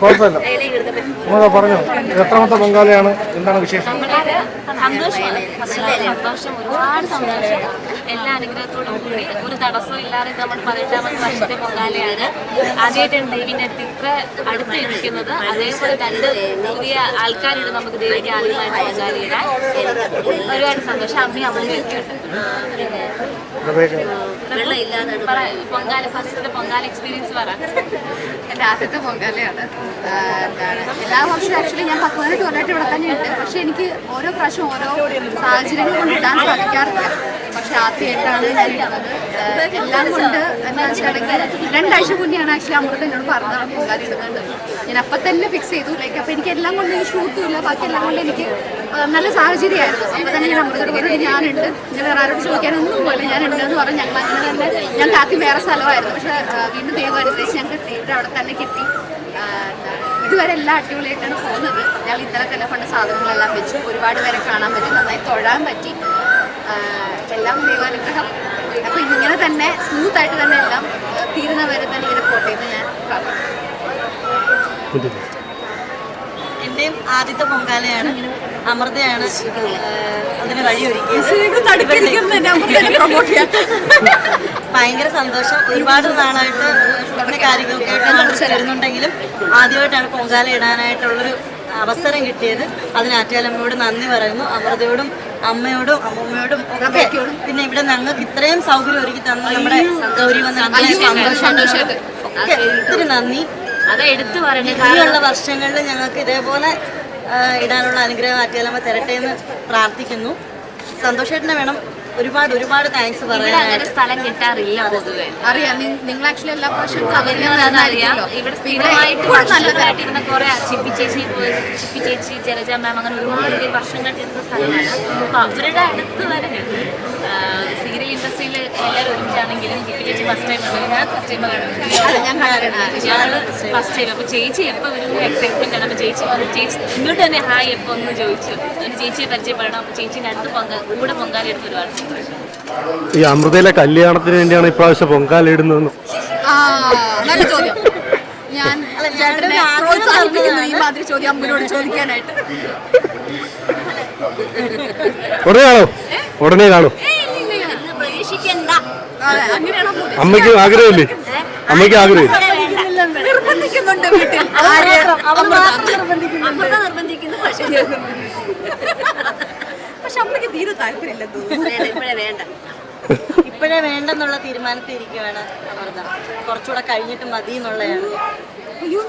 കുഴപ്പമില്ല. നമ്മളെ പറഞ്ഞോ. എത്രാമത്തെ പൊങ്കാലയാണ് എന്താണ് വിശേഷം? സന്തോഷമാണ്. സന്തോഷം. ഒരുപാട് സന്തോഷം. എല്ലാ അനുഗ്രഹത്തോടും കൂടി ഒരു തടസ്സവും ഇല്ലാതെ നമ്മൾ പതിനെട്ടാമത്തെ വർഷത്തെ പൊങ്കാലയാണ് ആദ്യമായിട്ടാണ് ദേവിന്റെ അടുത്ത് ഇത്ര അടുത്ത് ഇരിക്കുന്നത്. അതേപോലെ രണ്ട് പുതിയ ആൾക്കാരുണ്ട് നമുക്ക് ദേവിക്ക് ആദ്യമായിട്ട് പൊങ്കാലയിടാൻ ഒരുപാട് സന്തോഷം. അമ്മയും അമ്മയൊക്കെ ഉണ്ട്. പറ, പൊങ്കാല ഫസ്റ്റ് പൊങ്കാല എക്സ്പീരിയൻസ് പറ. എന്റെ ആദ്യത്തെ പൊങ്കാലയാണ്. എന്താണ്? എല്ലാ വർഷവും ആക്ച്വലി ഞാൻ പത്ത് പതിനെട്ട് കൊല്ലമായിട്ട് ഇവിടെ തന്നെ ഉണ്ട് പക്ഷെ എനിക്ക് ഓരോ പ്രാവശ്യം ഓരോ സാഹചര്യങ്ങൾ കൊണ്ട് ഇടാൻ സാധിക്കാറില്ല. പക്ഷെ ആദ്യമായിട്ടാണ് ഞാൻ എല്ലാം കൊണ്ട് എന്താ വെച്ചിട്ടുണ്ടെങ്കിൽ രണ്ടാഴ്ച മുന്നെയാണ് ആക്ച്വലി അമൃത എന്നോട് പറഞ്ഞത് പൊങ്കാല ഇടുന്നത്. ഞാൻ അപ്പം തന്നെ ഫിക്സ് ചെയ്തു. ലൈക്ക് അപ്പം എനിക്ക് എല്ലാം കൊണ്ട് എനിക്ക് ഷൂട്ടും ഇല്ല. ബാക്കി എല്ലാം കൊണ്ട് എനിക്ക് നല്ല സാഹചര്യമായിരുന്നു. അപ്പം തന്നെ ഞാൻ അമൃതയോട് പറഞ്ഞു ഞാനുണ്ട്. ഞാൻ വേറെ ആരോട് ചോദിക്കാനൊന്നും പോലെ ഞാനുണ്ട് എന്ന് പറഞ്ഞ്. ഞങ്ങൾ അങ്ങനെ തന്നെ ഞങ്ങൾക്ക് ആദ്യം വേറെ സ്ഥലമായിരുന്നു. പക്ഷെ വീണ്ടും ദൈവം അനുസരിച്ച് ഞങ്ങൾക്ക് തീരെ അവിടെ തന്നെ കിട്ടി. ഇതുവരെ എല്ലാം അടിപൊളിയായിട്ടാണ് പോകുന്നത്. ഞങ്ങൾ ഇന്നലെ തന്നെ കൊണ്ട് സാധനങ്ങളെല്ലാം വെച്ചു. ഒരുപാട് പേരെ കാണാൻ പറ്റി. നന്നായി തൊഴാൻ പറ്റി. എല്ലാം ദൈവാനുഗ്രഹം അപ്പൊ ഇങ്ങനെ തന്നെ സ്മൂത്ത് ആയിട്ട് തന്നെ എല്ലാം തീരുന്ന വരെ തന്നെ ഇങ്ങനെ പോട്ടെ എന്ന് ഞാൻ എന്റെയും ആദ്യത്തെ പൊങ്കാലയാണ് അമൃതയാണ്. അതിന് വഴിയൊരുക്കിയത്. ഭയങ്കര സന്തോഷം. ഒരുപാട് നാളായിട്ട് ഇവിടെ കാര്യങ്ങളൊക്കെ ആയിട്ട് ചേരുന്നുണ്ടെങ്കിലും ആദ്യമായിട്ടാണ് പൊങ്കാല ഇടാനായിട്ടുള്ളൊരു അവസരം കിട്ടിയത്. അതിന് ആറ്റുകാലമ്മയോട് നന്ദി പറയുന്നു. അമൃതയോടും അമ്മയോടും അമ്മൂമ്മയോടും ഒക്കെ പിന്നെ ഇവിടെ ഞങ്ങൾക്ക് ഇത്രയും സൗകര്യം ഒരുക്കി തന്ന നമ്മുടെ ഗൗരി വന്ന സന്തോഷമായിട്ട്. ഒക്കെ ഒത്തിരി നന്ദി. എടുത്തു ഇനിയുള്ള വർഷങ്ങളിൽ ഞങ്ങൾക്ക് ഇതേപോലെ ഇടാനുള്ള അനുഗ്രഹം ആറ്റിയാലമ്മ തരട്ടെ എന്ന് പ്രാർത്ഥിക്കുന്നു. സന്തോഷേട്ടനെ വേണം ഒരുപാട് ഒരുപാട് താങ്ക്സ് ഇവിടെ പറയാനായിട്ട്. അങ്ങനെ സ്ഥലം കിട്ടാറില്ല പൊതുവെ. അറിയാം നി- നിങ്ങൾ ആക്ച്വലി എല്ലാ പ്രാവശ്യവും അറിയാം. ഇവിടെ സ്ഥിരമായിട്ട് വർഷങ്ങളായിട്ടിരുന്ന കുറെ ചിപ്പി ചേച്ചി പോയി ചിപ്പി ചേച്ചി ജലജ മാം അങ്ങനെ ഒരുപാട് പേര് വർഷങ്ങളായിട്ട് ഇരുന്ന സ്ഥലമാണ്. അപ്പൊ അവരുടെ അടുത്ത് വരെ ഫസ്റ്റ് ടൈം ഞാൻ ഫസ്റ്റ് ടൈം കാണുന്നത് ഞങ്ങൾ ഫസ്റ്റ് ടൈം അപ്പൊ ചേച്ചി എപ്പോ വരുന്ന എക്സൈറ്റ്മെന്റ് ആണ്. അപ്പൊ ചേച്ചി വന്ന് ചേച്ചി ഇങ്ങോട്ട് തന്നെ ഹായ് എപ്പോ ഒന്ന് ചോദിച്ചു. ഒരു ചേച്ചിയെ പരിചയപ്പെടണം. അപ്പൊ ചേച്ചിന്റെ അടുത്ത് പൊങ്ക കൂടെ പൊങ്കാല എടുത്ത് ഒരുപാട് സന്തോഷം ഈ അമൃതയിലെ കല്യാണത്തിന് വേണ്ടിയാണ് ഇപ്രാവശ്യം പൊങ്കാല ഇടുന്നതെന്ന്. ആ നല്ല ചോദ്യം. ഞാൻ ചേട്ടനെ പ്രോത്സാഹിപ്പിക്കുന്നു ഈ മാതിരി ചോദ്യം അമ്മയോട് ചോദിക്കാനായിട്ട്. ഉടനെ കാണോ. ഉടനെ കാണോ. അമ്മയ്ക്ക് ആഗ്രഹമില്ലേ? അമ്മയ്ക്ക് ആഗ്രഹമില്ല നിർബന്ധിക്കുന്നുണ്ട് വീട്ടിൽ. പക്ഷേ ഇപ്പോഴേ വേണ്ട. വേണ്ടെന്നുള്ള തീരുമാനത്തിരിക്കുവാണ് അമൃത. കുറച്ചുകൂടെ കഴിഞ്ഞിട്ട് മതി എന്നുള്ളതാണ്. അയ്യോ.